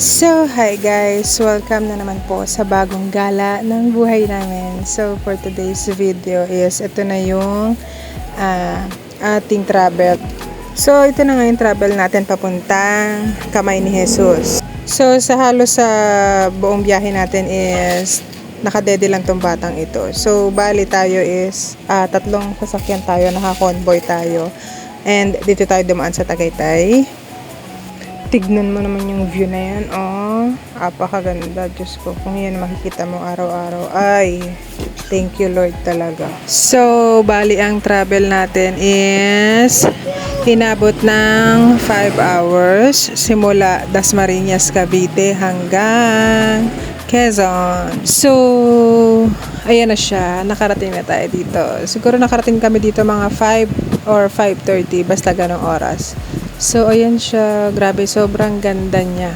So, hi guys! Welcome na naman po sa bagong gala ng buhay namin. So, for today's video is ito na yung ah, ating travel. So, ito na nga yung travel natin papuntang Kamay ni Jesus. So, sa halos sa buong biyahe natin is nakadede lang tong batang ito. So, bali tayo is ah, tatlong sasakyan tayo, naka-convoy tayo. And dito tayo dumaan sa Tagaytay. Tignan mo naman yung view na yan. Oh, apakaganda. Diyos ko, kung yan makikita mo araw-araw. Ay, thank you Lord talaga. So, bali ang travel natin is hinabot ng 5 hours simula Dasmariñas, Cavite hanggang Quezon. So, ayan na siya. Nakarating na tayo dito. Siguro nakarating kami dito mga 5 or 5.30 basta ganong oras. So, ayan siya. Grabe, sobrang ganda niya.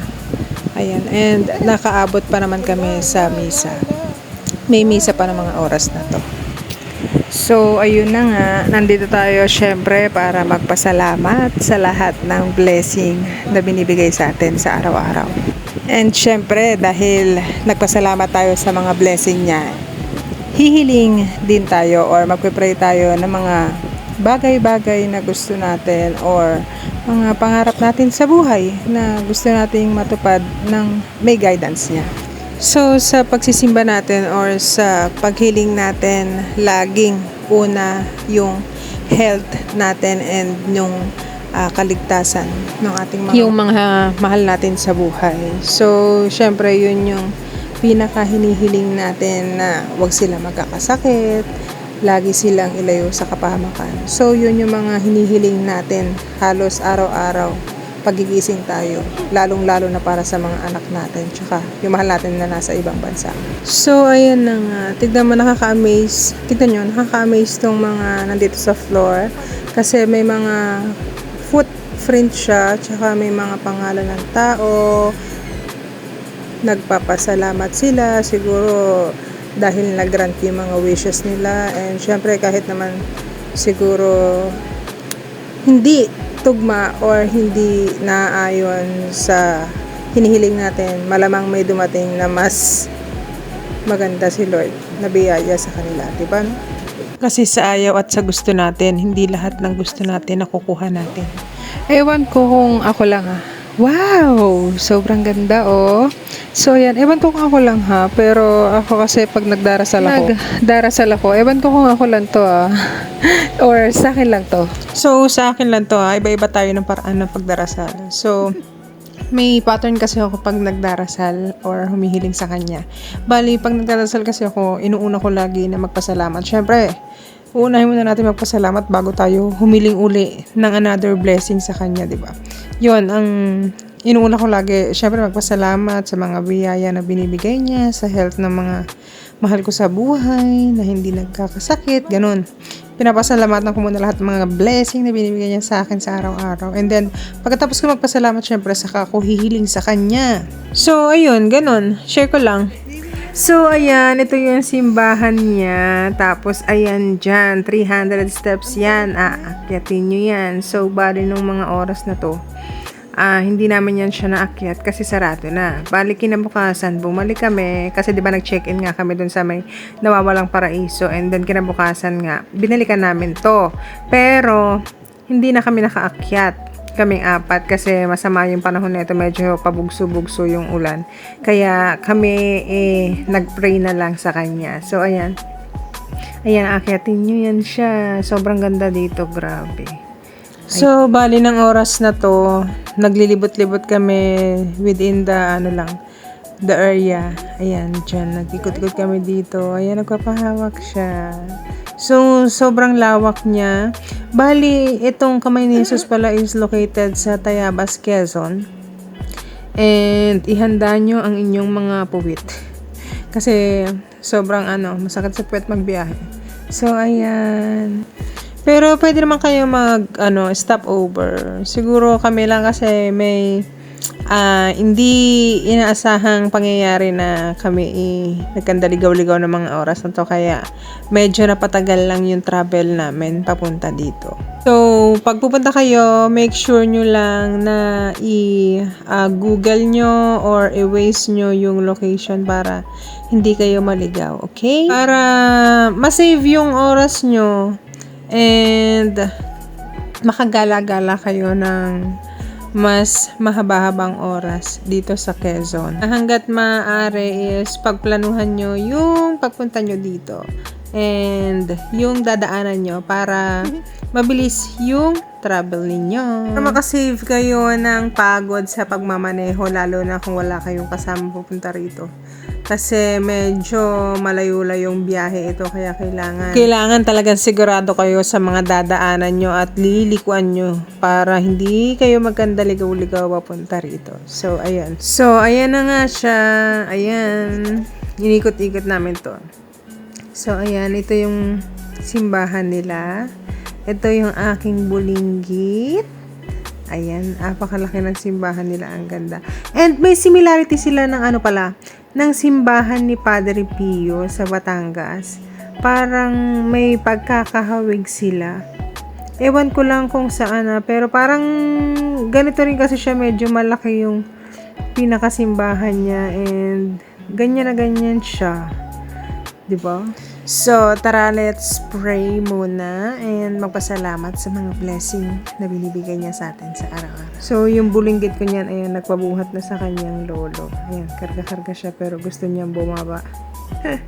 Ayan. And nakaabot pa naman kami sa misa. May misa pa ng mga oras na to. So, ayun na nga. Nandito tayo syempre para magpasalamat sa lahat ng blessing na binibigay sa atin sa araw-araw. And syempre, dahil nagpasalamat tayo sa mga blessing niya, hihiling din tayo or magpipray tayo ng mga bagay-bagay na gusto natin or mga pangarap natin sa buhay na gusto nating matupad ng may guidance niya. So, sa pagsisimba natin or sa paghiling natin, laging una yung health natin and yung ah, kaligtasan ng ating mga yung mga mahal natin sa buhay. So, syempre yun yung pinaka hinihiling natin na wag sila magkakasakit, lagi silang ilayo sa kapahamakan. So, yun yung mga hinihiling natin halos araw-araw pagigising tayo, lalong-lalo na para sa mga anak natin, tsaka yung mahal natin na nasa ibang bansa. So, ayan na nga. Tignan mo, nakaka-amaze. Tignan nyo, nakaka-amaze tong mga nandito sa floor. Kasi may mga footprint siya, tsaka may mga pangalan ng tao. Nagpapasalamat sila, siguro dahil nag-grant yung mga wishes nila. And syempre, kahit naman siguro hindi tugma or hindi naayon sa hinihiling natin, malamang may dumating na mas maganda si Lord na biyaya sa kanila, di ba? Kasi sa ayaw at sa gusto natin, hindi lahat ng gusto natin nakukuha natin. Ewan ko kung ako lang ah. Wow! Sobrang ganda oh. So yan, ewan ko kung ako lang ha, pero ako kasi pag nagdarasal ako, nagdarasal ako, ewan ko kung ako lang to ah. Or sa akin lang to. So sa akin lang to ah, iba-iba tayo ng paraan ng pagdarasal. So, may pattern kasi ako pag nagdarasal or humihiling sa kanya. Bali, pag nagdarasal kasi ako, inuuna ko lagi na magpasalamat. Syempre, uunahin muna natin magpasalamat bago tayo humiling uli ng another blessing sa kanya, di ba? Yun, ang inuuna ko lagi, syempre magpasalamat sa mga biyaya na binibigay niya, sa health ng mga mahal ko sa buhay, na hindi nagkakasakit, ganun. Pinapasalamatan ko muna lahat ng mga blessing na binibigay niya sa akin sa araw-araw. And then, pagkatapos ko magpasalamat, syempre, saka ako hihiling sa kanya. So, ayun, ganun. Share ko lang. So, ayan, ito yung simbahan niya. Tapos, ayan dyan, 300 steps yan. Aakyatin nyo yan. So, bali nung mga oras na to, ah, hindi namin yan siya naakyat kasi sarado na. Bali kinabukasan, bumalik kami kasi 'di ba nag-check-in nga kami dun sa may nawawalang paraiso and then kinabukasan nga binalikan namin 'to. Pero hindi na kami nakaakyat kaming apat kasi masama yung panahon nito medyo pabugso-bugso yung ulan kaya kami eh nagpray na lang sa kanya so ayan ayan akyatin nyo yan siya sobrang ganda dito grabe So, bali ng oras na to, naglilibot-libot kami within the, ano lang, the area. Ayan, dyan, nagikot-ikot kami dito. Ayan, nagpapahawak siya. So, sobrang lawak niya. Bali, itong Kamay ni Jesus pala is located sa Tayabas, Quezon. And, ihanda nyo ang inyong mga puwit. Kasi, sobrang ano, masakit sa puwet magbiyahe. So, ayan. Pero pwede naman kayo mag ano, stop over. Siguro kami lang kasi may ah, hindi inaasahang pangyayari na kami eh, nagkandaligaw-ligaw ng mga oras na to kaya medyo napatagal lang yung travel namin papunta dito. So, pag pupunta kayo, make sure nyo lang na i-google nyo or i-waste nyo yung location para hindi kayo maligaw, okay? Para masave yung oras nyo and makagala-gala kayo ng mas mahaba-habang oras dito sa Quezon. Hanggat maaari is pagplanuhan nyo yung pagpunta nyo dito and yung dadaanan nyo para mabilis yung travel ninyo. Para makasave kayo ng pagod sa pagmamaneho lalo na kung wala kayong kasama pupunta rito. Kasi medyo malayo-layo yung biyahe ito kaya kailangan kailangan talagang sigurado kayo sa mga dadaanan nyo at lilikuan nyo para hindi kayo magkandaligaw-ligaw papunta rito. So, ayan. So, ayan na nga siya. Ayan. Inikot-ikot namin to. So, ayan. Ito yung simbahan nila. Ito yung aking bulinggit. Ayan, apakalaki ng simbahan nila. Ang ganda. And may similarity sila ng ano pala, ng simbahan ni Padre Pio sa Batangas. Parang may pagkakahawig sila. Ewan ko lang kung saan na, pero parang ganito rin kasi siya medyo malaki yung pinakasimbahan niya and ganyan na ganyan siya. 'Di ba? So, tara, let's pray muna and magpasalamat sa mga blessing na binibigay niya sa atin sa araw-araw. So, yung bulinggit ko niyan, ayan, nagpabuhat na sa kanyang lolo. Ayan, karga-karga siya pero gusto niyang bumaba.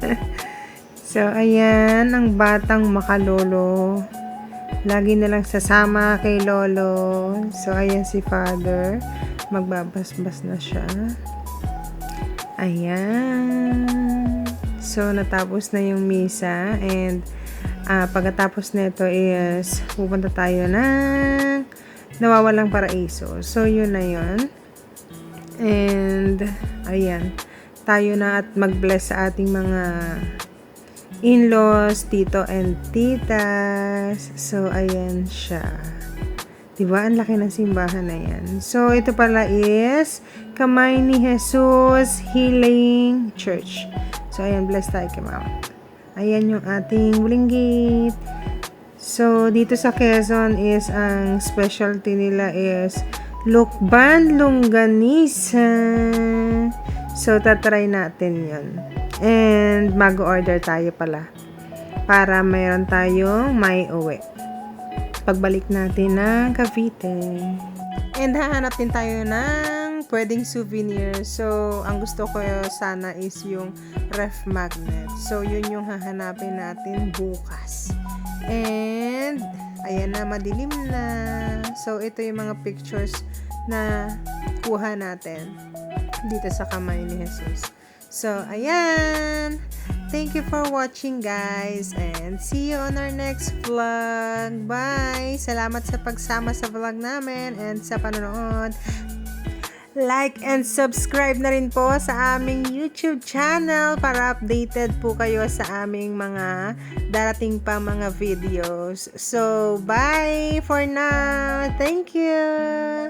so, ayan, ang batang makalolo. Lagi na lang sasama kay lolo. So, ayan si father. Magbabasbas na siya. Ayan. So, natapos na yung misa and ah, pagkatapos nito is pupunta tayo ng nawawalang paraiso. So, yun na yun. And, ayan. Tayo na at mag-bless sa ating mga in-laws, tito and titas. So, ayan siya. Diba? Ang laki ng simbahan na yan. So, ito pala is Kamay ni Jesus Healing Church. So, ayan, bless tayo kay mama. Ayan yung ating bulinggit. So, dito sa Quezon is, ang specialty nila is Lukban Longganisa. So, tatry natin yun. And, mag-order tayo pala. Para mayroon tayong may uwi. Pagbalik natin ng Cavite. And hahanap din tayo ng pwedeng souvenir. So, ang gusto ko sana is yung ref magnet. So, yun yung hahanapin natin bukas. And, ayan na, madilim na. So, ito yung mga pictures na kuha natin dito sa kamay ni Jesus. So, ayan. Thank you for watching guys and see you on our next vlog. Bye! Salamat sa pagsama sa vlog namin and sa panonood. Like and subscribe na rin po sa aming YouTube channel para updated po kayo sa aming mga darating pa mga videos. So, bye for now. Thank you!